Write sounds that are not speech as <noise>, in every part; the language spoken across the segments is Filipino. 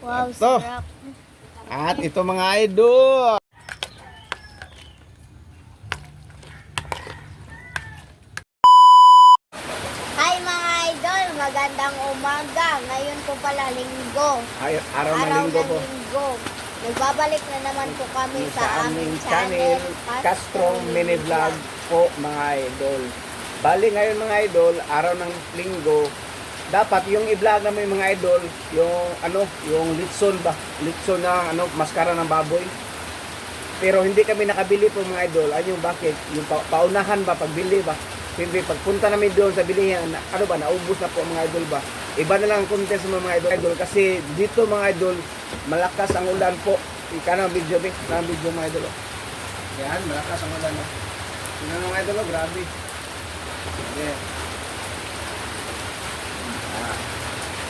Wow, Ito. sarap. At ito mga idol. Hi mga idol, magandang umaga. Ngayon po pala linggo. Ay, araw Araw linggo ng po. linggo. Nagbabalik na naman po kami sa aming channel, Castro Mini Vlog po mga idol. Bali ngayon mga idol, araw ng linggo, dapat yung i-vlog namin mga idol, yung ano, yung litson ba? Litson na ano, maskara ng baboy. Pero hindi kami nakabili po mga idol. Ano yung bakit? Yung pa- paunahan ba pagbili ba? Hindi pagpunta namin doon sa bilihan, na- ano ba, naubos na po mga idol ba? Iba na lang ang contest ng mga idol, idol kasi dito mga idol, malakas ang ulan po. Ika na video, be. Na video mga idol. oh. Yan, malakas ang ulan. Oh. Tingnan mga idol, oh, grabe. Yeah. Ah.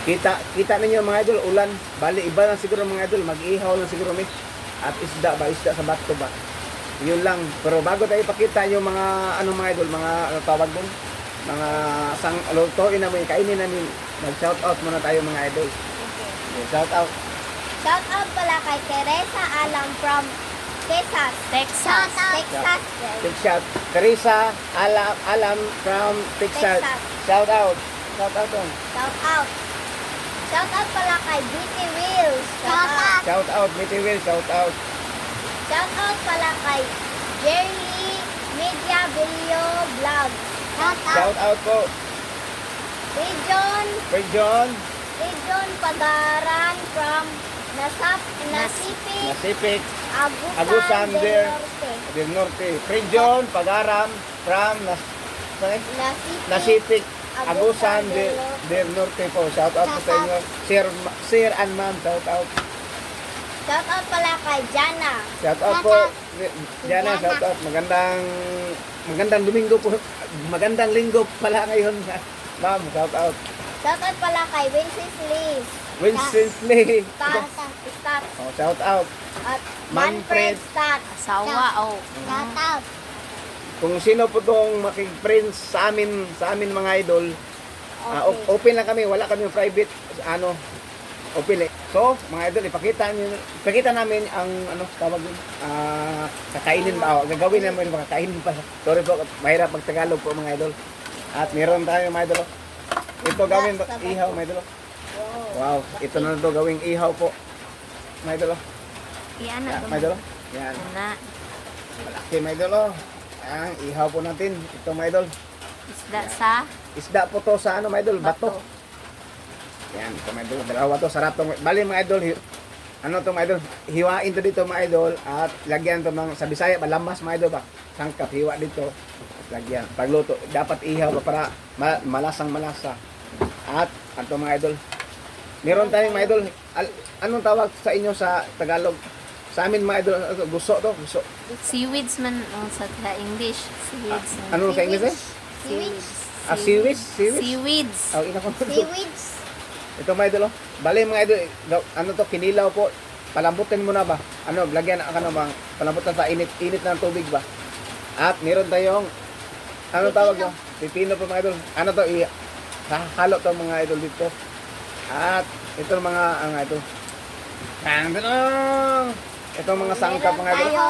Kita kita ninyo mga idol, ulan. Bali iba lang siguro mga idol, mag-ihaw lang siguro mi. At isda ba, isda sa bato ba. Yun lang. Pero bago tayo ipakita yung mga ano mga idol, mga ano tawag doon, mga sang lutuin namin, kainin namin. Mag-shout out muna tayo mga idol. Shout out. Shout out pala kay Teresa Alam from Texas. Texas. Texas. Big shout. Teresa Alam Alam from Texas. Texas. Shout out. Shout out dong. Shout out. Shout out pala kay BT Wheels. Shout out. Shout out, Mitty Will, shout out. Shout out pala kay Jerry Media Video Vlog. Shout Shout out po. Region, John, Region Pagaran from Nasap, Nasipi, Nasipik, Agusan, Agusan del Norte. del Norte. Kay John, Pagaram, from Nas sorry? Nasipi, Nasipik, Agusan del del, Norte. po. Shout out po sa inyo. Sir, Sir and Ma'am, shout out. Shout out pala kay Jana. Shout out po. Diana, shout out. Magandang magandang Domingo po. Magandang linggo pala ngayon. <laughs> Ma'am, shout out. Shout out pala kay Wencesley. Wincensley. Stat. Stat. Oh, shout out. At Manfred. Manfred Stat. Asawa, oh. Shout out. Kung sino po tong makig-friends sa amin, sa amin mga idol, ah, Okay. open lang kami, wala kami private, ano, open eh. So, mga idol, ipakita niyo, ipakita namin ang, ano, tawag yun, ah, kakainin ba, oh, gagawin namin, mga kakainin pa. Sorry po, mahirap pag Tagalog po mga idol. At meron tayo mga idol. oh. Ito gawin, ihaw mga idol. oh. Wow. Ito na to gawing ihaw po. Mga idol. oh. Iyan na. Yan, mga idol. Yan. Na. Malaki mga idol. Oh. Yan, ihaw po natin. Ito mga idol. Isda sa Isda po to sa ano mga idol, bato. bato. Yan, ito mga idol. Dalawa to, sarap to. Bali mga idol, ano to mga idol, hiwain to dito mga idol at lagyan to ng, sa Bisaya, malamas mga idol ba? Sangkap, hiwa dito. At lagyan. Pagluto, dapat ihaw pa para ma- malasang malasa. At, ano mga idol, meron tayong mga idol, al- anong tawag sa inyo sa Tagalog? Sa amin mga idol, ano to? gusto to, gusto. Seaweeds man oh, sa sa English. Seaweeds. Ano sa English eh? Seaweeds. Ah, seaweeds? Seaweeds? Seaweeds. Oh, ina ko. Seaweeds. Ito mga idol, oh. Bali mga idol, ano to, kinilaw po. Palambutin mo na ba? Ano, lagyan ang ano bang, palambutan sa init, init ng tubig ba? At meron tayong, ano tawag yun? Pipino po mga idol. Ano to, i, halo to mga idol dito. At ito mga, ang ito. Ang tanong! Ito mga sangkap mga idol. Tayo,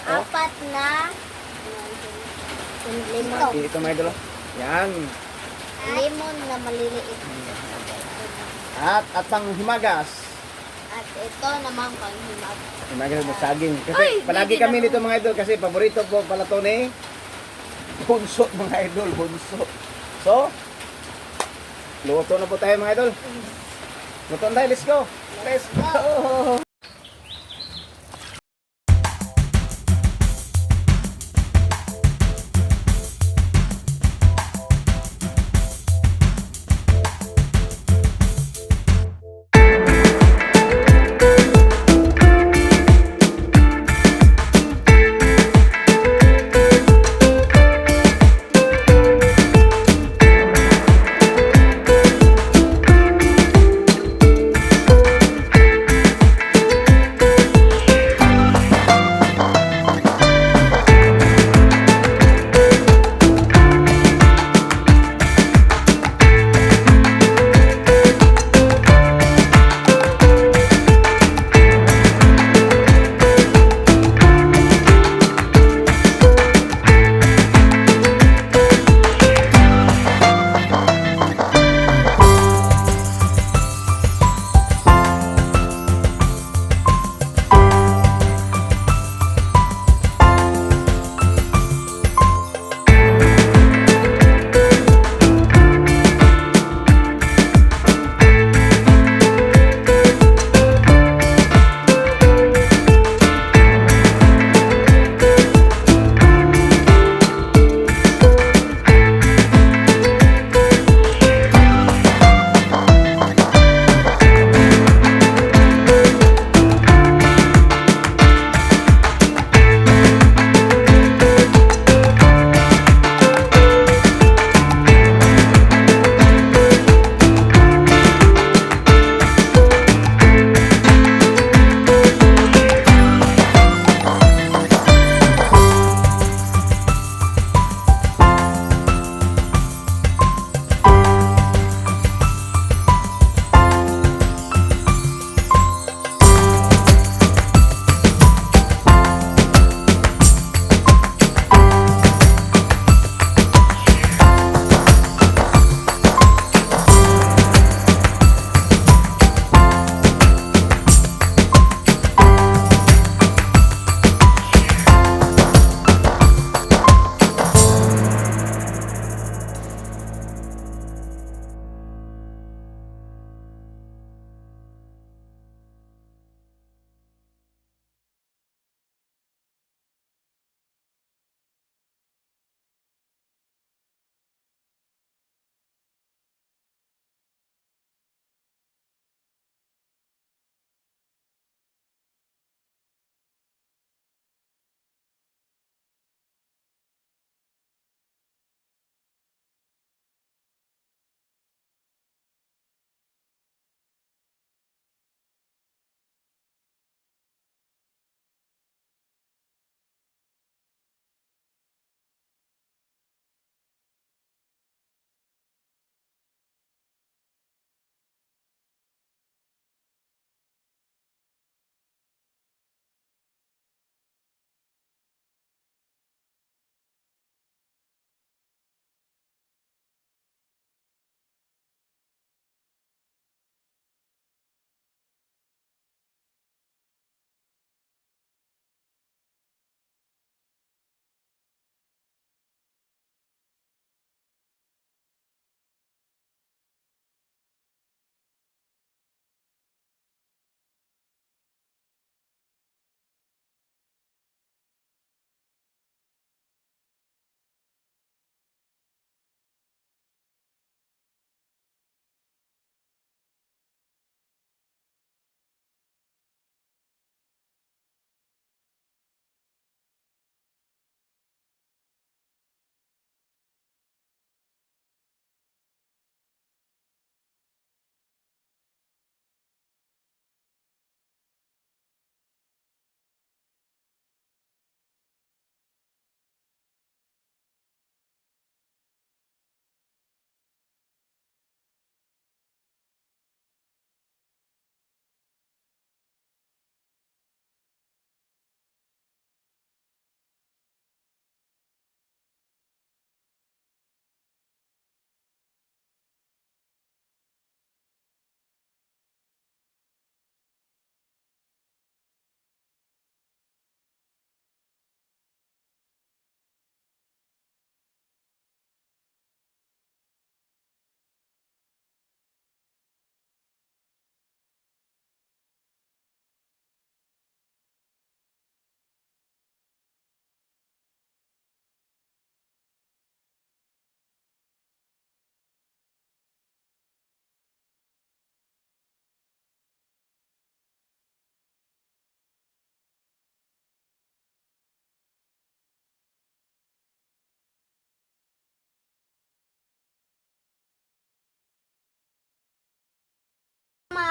Oh. apat na limon. Ito mga idol. Yan. Limon na maliliit. At, at pang himagas. At ito naman panghimag. Himagas na saging. Kasi Ay, palagi kami dito mga idol kasi paborito po pala to ni bunso mga idol, bunso. So, luto na po tayo mga idol. Luto na tayo, let's go. Let's go.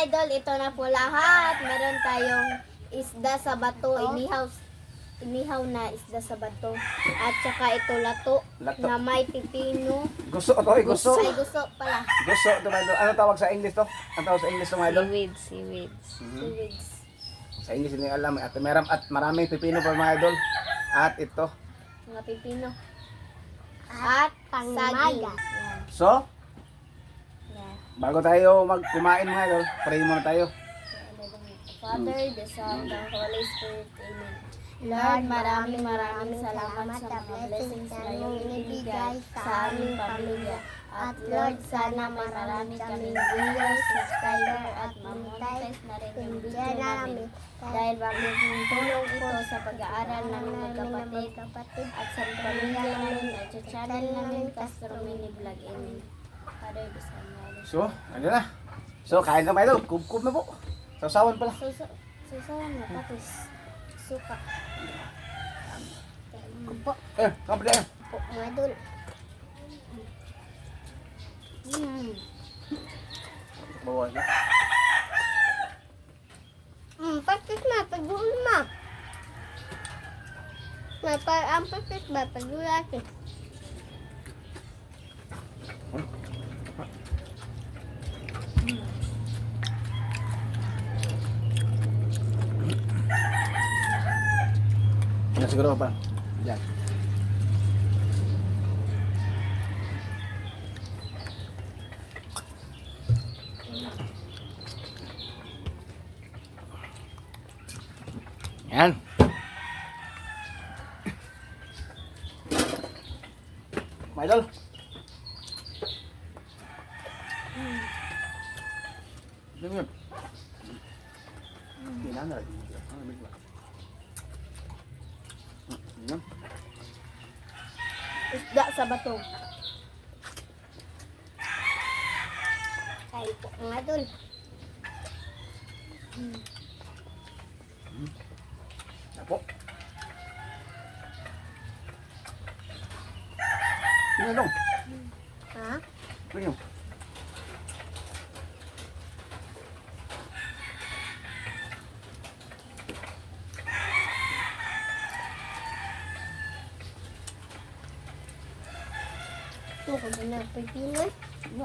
Idol, ito na po lahat. Meron tayong isda sa bato, inihaw inihaw na isda sa bato. At saka ito lato, Lato. na may pipino. Gusto to, eh, gusto. Ay, gusto pala. Gusto to, mga idol. Ano tawag sa English to? Ano tawag sa English to, mga idol? Seaweed, seaweeds. Mhm. Seaweeds. Sa English hindi ko alam. At meron at maraming pipino pa mga idol. At ito. Mga pipino. At saging. Yan. So. Bago tayo magkumain mga idol, pray muna tayo. Father, the Son, the Holy Spirit. Amen. Lord, maraming maraming salamat sa mga blessings na iyong ibigay sa aming pamilya. At Lord, sana marami kaming viewers, subscriber, at mamonetize na rin yung video namin. Dahil malaking tulong ito sa pag-aaral namin magkapatid at sa pamilya namin at sa channel namin Castro Mini Vlog. Amen. So, ano na. So, kain na idol. Kubkub na po. Sausawan pala. Susa, susawan na tapos suka. Kupo, Eh, kapit na yan. idol. Mm. Bawa na. Mm, pakit na, pagbuhol. Na, par ang pakit ba, pagbuhol Yan siguro pa. Diyan. Yan. Mga idol. Ano yun? Hindi na, nalagyan mo siya. Ano, medyo ba? Yan. Isda sa bato. Kain po, mga idol. Apo. Sino dong? Ha? Sino? Ito ko ba na pipino? Sino?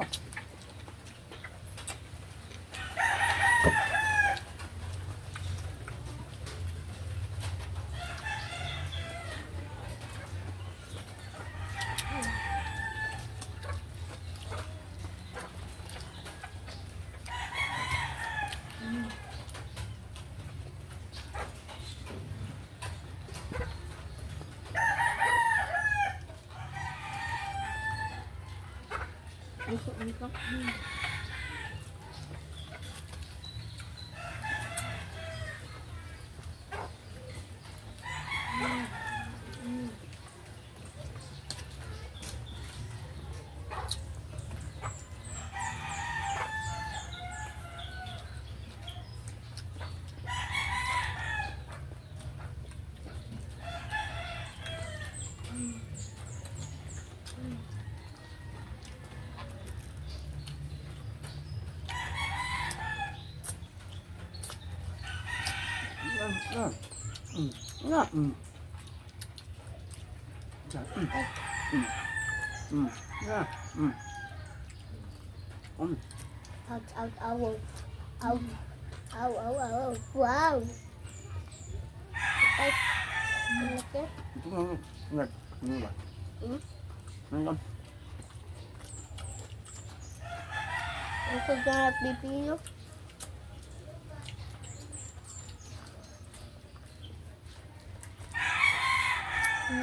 Yan, yan. Mm. Yan, mm. Yan, mm. Mm. Mm. Yan, mm. Mm. Out, out, out. Out. Ow, ow, ow, ow. Wow. Ay, malaki. Ito nga, ano? Yan. Ano Hmm?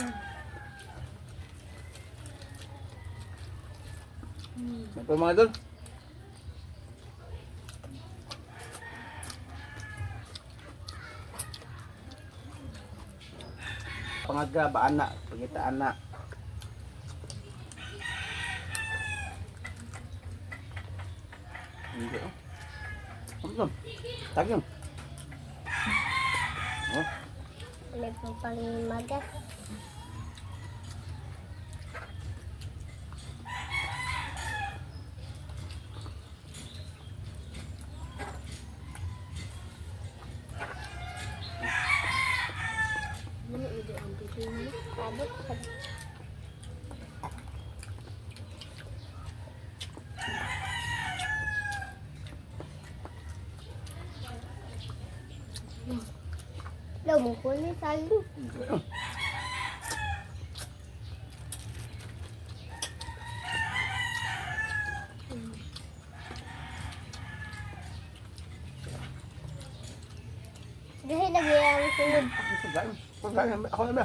Ano. Ito mga idol. Pangaga ba anak, pangita anak. Hindi oh. Ano yun? Tag nước đâu một cuốn cái xanh Đi hết là ghê, không ngừng. Con gái, con gái, hỏi em nè.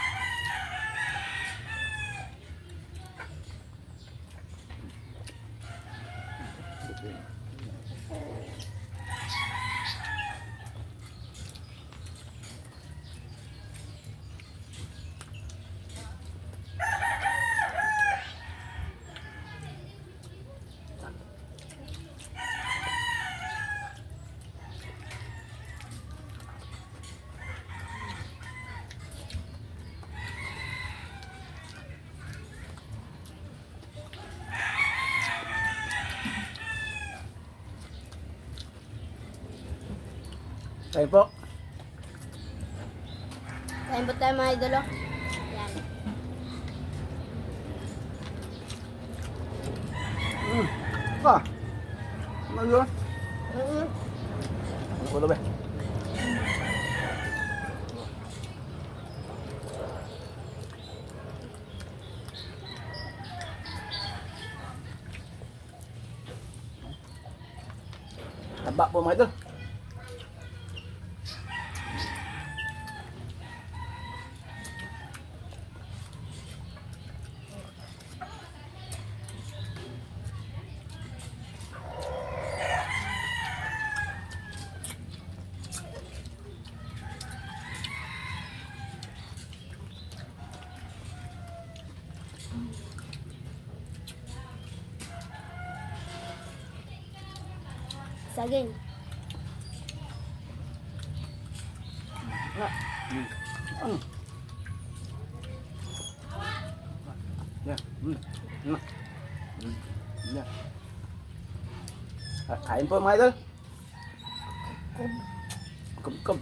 Kain po. Kain po tayo mga idolo. Yan. Mm. Ah. Ano yun? Mm-mm. Ano ko ba? Taba po mga idol. Saging. Ah. Mm. Ano? Yeah. Mm. Mm. Mm. Yeah. Ah, Kain po mga idol. Kum kum.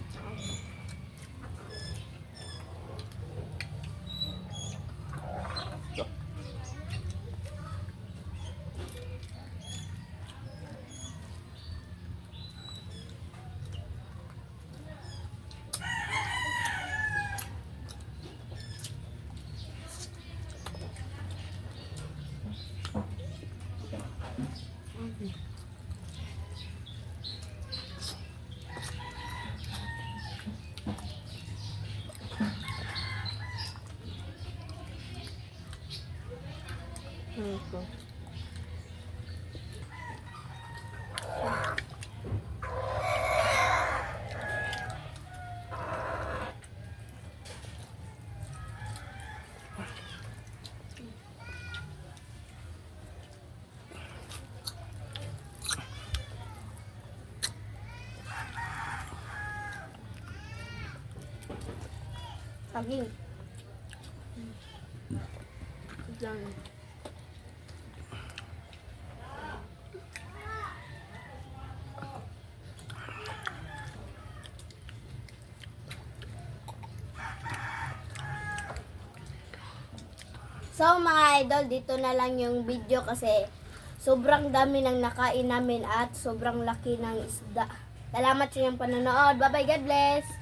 So. Ito. Saging. Lang. So mga idol, dito na lang yung video kasi sobrang dami ng nakain namin at sobrang laki ng isda. Salamat sa inyong panonood. Bye bye, God bless!